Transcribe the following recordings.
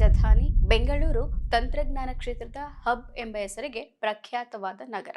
ರಾಜಧಾನಿ ಬೆಂಗಳೂರು ತಂತ್ರಜ್ಞಾನ ಕ್ಷೇತ್ರದ ಹಬ್ ಎಂಬ ಹೆಸರಿಗೆ ಪ್ರಖ್ಯಾತವಾದ ನಗರ.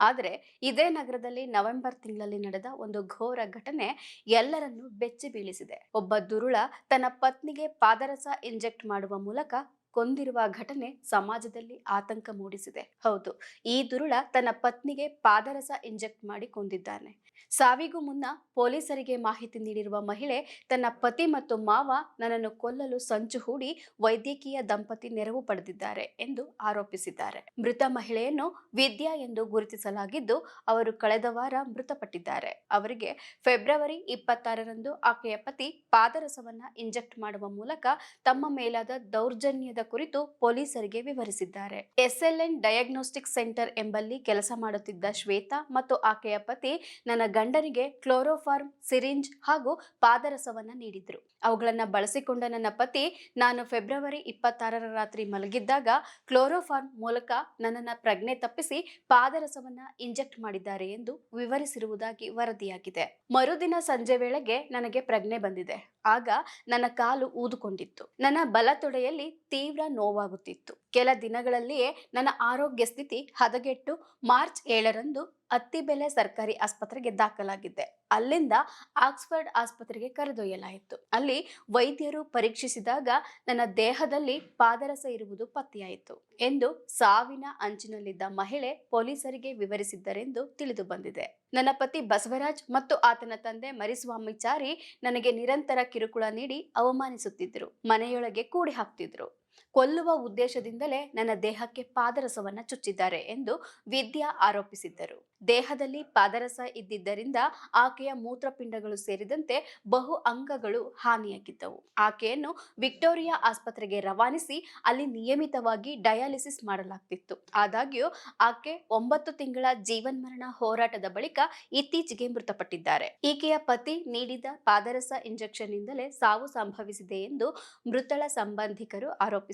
ಆದರೆ ಇದೇ ನಗರದಲ್ಲಿ ನವೆಂಬರ್ ತಿಂಗಳಲ್ಲಿ ನಡೆದ ಒಂದು ಘೋರ ಘಟನೆ ಎಲ್ಲರನ್ನೂ ಬೆಚ್ಚಿ ಬೀಳಿಸಿದೆ. ಒಬ್ಬ ದುರುಳ ತನ್ನ ಪತ್ನಿಗೆ ಪಾದರಸ ಇಂಜೆಕ್ಟ್ ಮಾಡುವ ಮೂಲಕ ಕೊಂದಿರುವ ಘಟನೆ ಸಮಾಜದಲ್ಲಿ ಆತಂಕ ಮೂಡಿಸಿದೆ. ಹೌದು, ಈ ದುರುಳ ತನ್ನ ಪತ್ನಿಗೆ ಪಾದರಸ ಇಂಜೆಕ್ಟ್ ಮಾಡಿ ಕೊಂದಿದ್ದಾನೆ. ಸಾವಿಗೂ ಮುನ್ನ ಪೊಲೀಸರಿಗೆ ಮಾಹಿತಿ ನೀಡಿರುವ ಮಹಿಳೆ ತನ್ನ ಪತಿ ಮತ್ತು ಮಾವ ನನ್ನನ್ನು ಕೊಲ್ಲಲು ಸಂಚು ಹೂಡಿ ವೈದ್ಯಕೀಯ ದಂಪತಿ ನೆರವು ಪಡೆದಿದ್ದಾರೆ ಎಂದು ಆರೋಪಿಸಿದ್ದಾರೆ. ಮೃತ ಮಹಿಳೆಯನ್ನು ವಿದ್ಯಾ ಎಂದು ಗುರುತಿಸಲಾಗಿದ್ದು, ಅವರು ಕಳೆದ ವಾರ ಮೃತಪಟ್ಟಿದ್ದಾರೆ. ಅವರಿಗೆ ಫೆಬ್ರವರಿ ಇಪ್ಪತ್ತಾರರಂದು ಆಕೆಯ ಪತಿ ಪಾದರಸವನ್ನ ಇಂಜೆಕ್ಟ್ ಮಾಡುವ ಮೂಲಕ ತಮ್ಮ ಮೇಲಾದ ದೌರ್ಜನ್ಯದ ಕುರಿತು ಪೊಲೀಸರಿಗೆ ವಿವರಿಸಿದ್ದಾರೆ. ಎಸ್ಎಲ್ಎನ್ ಡಯಾಗ್ನೋಸ್ಟಿಕ್ ಸೆಂಟರ್ ಎಂಬಲ್ಲಿ ಕೆಲಸ ಮಾಡುತ್ತಿದ್ದ ಶ್ವೇತಾ ಮತ್ತು ಆಕೆಯ ಪತಿ ನನ್ನ ಗಂಡನಿಗೆ ಕ್ಲೋರೋಫಾರ್ಮ್, ಸಿರಿಂಜ್ ಹಾಗೂ ಪಾದರಸವನ್ನ ನೀಡಿದ್ರು. ಅವುಗಳನ್ನ ಬಳಸಿಕೊಂಡ ನನ್ನ ಪತಿ ನಾನು ಫೆಬ್ರವರಿ ಇಪ್ಪತ್ತಾರರ ರಾತ್ರಿ ಮಲಗಿದ್ದಾಗ ಕ್ಲೋರೋಫಾರ್ಮ್ ಮೂಲಕ ನನ್ನನ್ನ ಪ್ರಜ್ಞೆ ತಪ್ಪಿಸಿ ಪಾದರಸವನ್ನ ಇಂಜೆಕ್ಟ್ ಮಾಡಿದ್ದಾರೆ ಎಂದು ವಿವರಿಸಿರುವುದಾಗಿ ವರದಿಯಾಗಿದೆ. ಮರುದಿನ ಸಂಜೆ ವೇಳೆಗೆ ನನಗೆ ಪ್ರಜ್ಞೆ ಬಂದಿದೆ. ಆಗ ನನ್ನ ಕಾಲು ಊದುಕೊಂಡಿತ್ತು. ನನ್ನ ಬಲತೊಡೆಯಲ್ಲಿ ತೀವ್ರ ನೋವಾಗುತ್ತಿತ್ತು. ಕೆಲ ದಿನಗಳಲ್ಲಿಯೇ ನನ್ನ ಆರೋಗ್ಯ ಸ್ಥಿತಿ ಹದಗೆಟ್ಟು ಮಾರ್ಚ್ ಏಳರಂದು ಅತ್ತಿಬೆಲೆ ಸರ್ಕಾರಿ ಆಸ್ಪತ್ರೆಗೆ ದಾಖಲಾಗಿದ್ದೆ. ಅಲ್ಲಿಂದ ಆಕ್ಸ್ಫರ್ಡ್ ಆಸ್ಪತ್ರೆಗೆ ಕರೆದೊಯ್ಯಲಾಯಿತು. ಅಲ್ಲಿ ವೈದ್ಯರು ಪರೀಕ್ಷಿಸಿದಾಗ ನನ್ನ ದೇಹದಲ್ಲಿ ಪಾದರಸ ಇರುವುದು ಪತ್ತೆಯಾಯಿತು ಎಂದು ಸಾವಿನ ಅಂಚಿನಲ್ಲಿದ್ದ ಮಹಿಳೆ ಪೊಲೀಸರಿಗೆ ವಿವರಿಸಿದ್ದರೆಂದು ತಿಳಿದು ಬಂದಿದೆ. ನನ್ನ ಪತಿ ಬಸವರಾಜ್ ಮತ್ತು ಆತನ ತಂದೆ ಮರಿಸ್ವಾಮಿಚಾರಿ ನನಗೆ ನಿರಂತರ ಕಿರುಕುಳ ನೀಡಿ ಅವಮಾನಿಸುತ್ತಿದ್ದರು. ಮನೆಯೊಳಗೆ ಕೂಡಿ ಹಾಕ್ತಿದ್ರು ಕೊಲ್ಲುವ ಉದ್ದೇಶದಿಂದಲೇ ನನ್ನ ದೇಹಕ್ಕೆ ಪಾದರಸವನ್ನ ಚುಚ್ಚಿದ್ದಾರೆ ಎಂದು ವಿದ್ಯಾ ಆರೋಪಿಸಿದ್ದರು. ದೇಹದಲ್ಲಿ ಪಾದರಸ ಇದ್ದಿದ್ದರಿಂದ ಆಕೆಯ ಮೂತ್ರಪಿಂಡಗಳು ಸೇರಿದಂತೆ ಬಹು ಅಂಗಗಳು ಹಾನಿಯಾಗಿದ್ದವು. ಆಕೆಯನ್ನು ವಿಕ್ಟೋರಿಯಾ ಆಸ್ಪತ್ರೆಗೆ ರವಾನಿಸಿ ಅಲ್ಲಿ ನಿಯಮಿತವಾಗಿ ಡಯಾಲಿಸಿಸ್ ಮಾಡಲಾಗ್ತಿತ್ತು. ಆದಾಗ್ಯೂ, ಆಕೆ ಒಂಬತ್ತು ತಿಂಗಳ ಜೀವನ್ಮರಣ ಹೋರಾಟದ ಬಳಿಕ ಇತ್ತೀಚೆಗೆ ಮೃತಪಟ್ಟಿದ್ದಾರೆ. ಈಕೆಯ ಪತಿ ನೀಡಿದ ಪಾದರಸ ಇಂಜೆಕ್ಷನ್ ನಿಂದಲೇ ಸಾವು ಸಂಭವಿಸಿದೆ ಎಂದು ಮೃತಳ ಸಂಬಂಧಿಕರು ಆರೋಪಿಸಿದ್ದಾರೆ.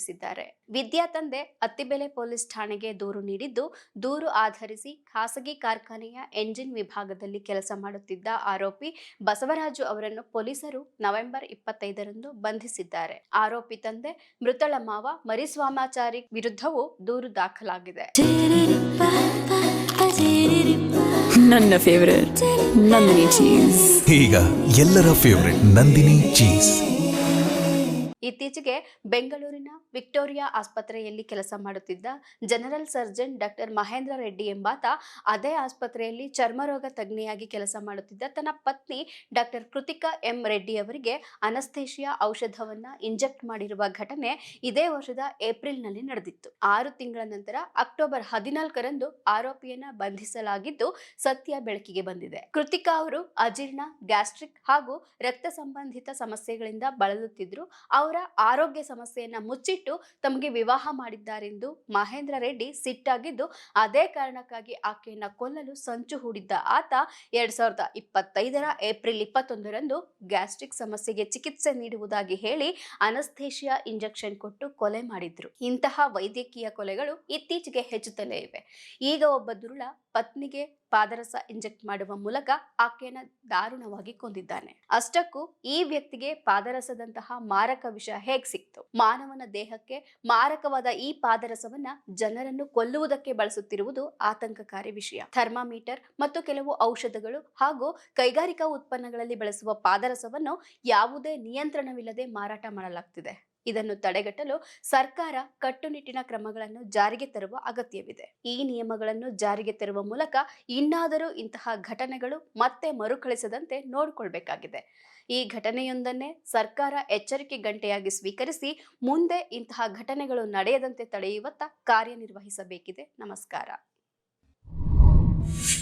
ವಿದ್ಯಾ ತಂದೆ ಅತ್ತಿಬೆಲೆ ಪೊಲೀಸ್ ಠಾಣೆಗೆ ದೂರು ನೀಡಿದ್ದು ದೂರು ಆಧರಿಸಿ ಖಾಸಗಿ ಕಾರ್ಖಾನೆಯ ಎಂಜಿನ್ ವಿಭಾಗದಲ್ಲಿ ಕೆಲಸ ಮಾಡುತ್ತಿದ್ದ ಆರೋಪಿ ಬಸವರಾಜು ಅವರನ್ನು ಪೊಲೀಸರು ನವೆಂಬರ್ ಇಪ್ಪತ್ತೈದರಂದು ಬಂಧಿಸಿದ್ದಾರೆ. ಆರೋಪಿ ತಂದೆ ಮೃತಳ ಮಾವ ಮರಿಸ್ವಾಮಾಚಾರಿ ವಿರುದ್ಧವೂ ದೂರು ದಾಖಲಾಗಿದೆ. ನನ್ನ ಫೇವರೇಟ್ ನಂದಿನಿ ಚೀಸ್ ಈಗ ಎಲ್ಲರ ಫೇವರೆಟ್ ನಂದಿನಿ ಚೀಸ್ ಇತ್ತೀಚೆಗೆ ಬೆಂಗಳೂರಿನ ವಿಕ್ಟೋರಿಯಾ ಆಸ್ಪತ್ರೆಯಲ್ಲಿ ಕೆಲಸ ಮಾಡುತ್ತಿದ್ದ general surgeon doctor Mahendra Reddy ಎಂಬಾತ, ಅದೇ ಆಸ್ಪತ್ರೆಯಲ್ಲಿ ಚರ್ಮರೋಗ ತಜ್ಞೆಯಾಗಿ ಕೆಲಸ ಮಾಡುತ್ತಿದ್ದ ತನ್ನ ಪತ್ನಿ ಡಾಕ್ಟರ್ ಕೃತಿಕಾ ಎಂ ರೆಡ್ಡಿ ಅವರಿಗೆ ಅನಸ್ತೇಷಿಯಾ ಔಷಧವನ್ನ ಇಂಜೆಕ್ಟ್ ಮಾಡಿರುವ ಘಟನೆ ಇದೇ ವರ್ಷದ ಏಪ್ರಿಲ್ನಲ್ಲಿ ನಡೆದಿತ್ತು. ಆರು ತಿಂಗಳ ನಂತರ ಅಕ್ಟೋಬರ್ ಹದಿನಾಲ್ಕರಂದು ಆರೋಪಿಯನ್ನ ಬಂಧಿಸಲಾಗಿದ್ದು ಸತ್ಯ ಬೆಳಕಿಗೆ ಬಂದಿದೆ. ಕೃತಿಕಾ ಅವರು ಅಜೀರ್ಣ, ಗ್ಯಾಸ್ಟ್ರಿಕ್ ಹಾಗೂ ರಕ್ತ ಸಂಬಂಧಿತ ಸಮಸ್ಯೆಗಳಿಂದ ಬಳಲುತ್ತಿದ್ರು. ಅವರ ಆರೋಗ್ಯ ಸಮಸ್ಯೆಯನ್ನ ಮುಚ್ಚಿಟ್ಟು ತಮಗೆ ವಿವಾಹ ಮಾಡಿದ್ದಾರೆಂದು ಮಹೇಂದ್ರ ರೆಡ್ಡಿ ಸಿಟ್ಟಾಗಿದ್ದು, ಅದೇ ಕಾರಣಕ್ಕಾಗಿ ಆಕೆಯನ್ನ ಕೊಲ್ಲಲು ಸಂಚು ಹೂಡಿದ್ದ ಆತ ಎರಡ್ ಸಾವಿರದ ಇಪ್ಪತ್ತೈದರ ಏಪ್ರಿಲ್ ಇಪ್ಪತ್ತೊಂದರಂದು ಗ್ಯಾಸ್ಟ್ರಿಕ್ ಸಮಸ್ಯೆಗೆ ಚಿಕಿತ್ಸೆ ನೀಡುವುದಾಗಿ ಹೇಳಿ ಅನಸ್ಥೇಷಿಯಾ ಇಂಜೆಕ್ಷನ್ ಕೊಟ್ಟು ಕೊಲೆ ಮಾಡಿದ್ರು. ಇಂತಹ ವೈದ್ಯಕೀಯ ಕೊಲೆಗಳು ಇತ್ತೀಚೆಗೆ ಹೆಚ್ಚುತ್ತಲೇ ಇವೆ. ಈಗ ಒಬ್ಬ ದುರುಳ ಪತ್ನಿಗೆ ಪಾದರಸ ಇಂಜೆಕ್ಟ್ ಮಾಡುವ ಮೂಲಕ ಆಕೆಯನ್ನ ದಾರುಣವಾಗಿ ಕೊಂದಿದ್ದಾನೆ. ಅಷ್ಟಕ್ಕೂ ಈ ವ್ಯಕ್ತಿಗೆ ಪಾದರಸದಂತಹ ಮಾರಕ ವಿಷ ಹೇಗ್ ಸಿಕ್ತು? ಮಾನವನ ದೇಹಕ್ಕೆ ಮಾರಕವಾದ ಈ ಪಾದರಸವನ್ನ ಜನರನ್ನು ಕೊಲ್ಲುವುದಕ್ಕೆ ಬಳಸುತ್ತಿರುವುದು ಆತಂಕಕಾರಿ ವಿಷಯ. ಥರ್ಮಾಮೀಟರ್ ಮತ್ತು ಕೆಲವು ಔಷಧಗಳು ಹಾಗೂ ಕೈಗಾರಿಕಾ ಉತ್ಪನ್ನಗಳಲ್ಲಿ ಬಳಸುವ ಪಾದರಸವನ್ನು ಯಾವುದೇ ನಿಯಂತ್ರಣವಿಲ್ಲದೆ ಮಾರಾಟ ಮಾಡಲಾಗ್ತಿದೆ. ಇದನ್ನು ತಡೆಗಟ್ಟಲು ಸರ್ಕಾರ ಕಟ್ಟುನಿಟ್ಟಿನ ಕ್ರಮಗಳನ್ನು ಜಾರಿಗೆ ತರುವ ಅಗತ್ಯವಿದೆ. ಈ ನಿಯಮಗಳನ್ನು ಜಾರಿಗೆ ತರುವ ಮೂಲಕ ಇನ್ನಾದರೂ ಇಂತಹ ಘಟನೆಗಳು ಮತ್ತೆ ಮರುಕಳಿಸದಂತೆ ನೋಡಿಕೊಳ್ಬೇಕಾಗಿದೆ. ಈ ಘಟನೆಯೊಂದನ್ನೇ ಸರ್ಕಾರ ಎಚ್ಚರಿಕೆ ಗಂಟೆಯಾಗಿ ಸ್ವೀಕರಿಸಿ ಮುಂದೆ ಇಂತಹ ಘಟನೆಗಳು ನಡೆಯದಂತೆ ತಡೆಯುವತ್ತ ಕಾರ್ಯನಿರ್ವಹಿಸಬೇಕಿದೆ. ನಮಸ್ಕಾರ.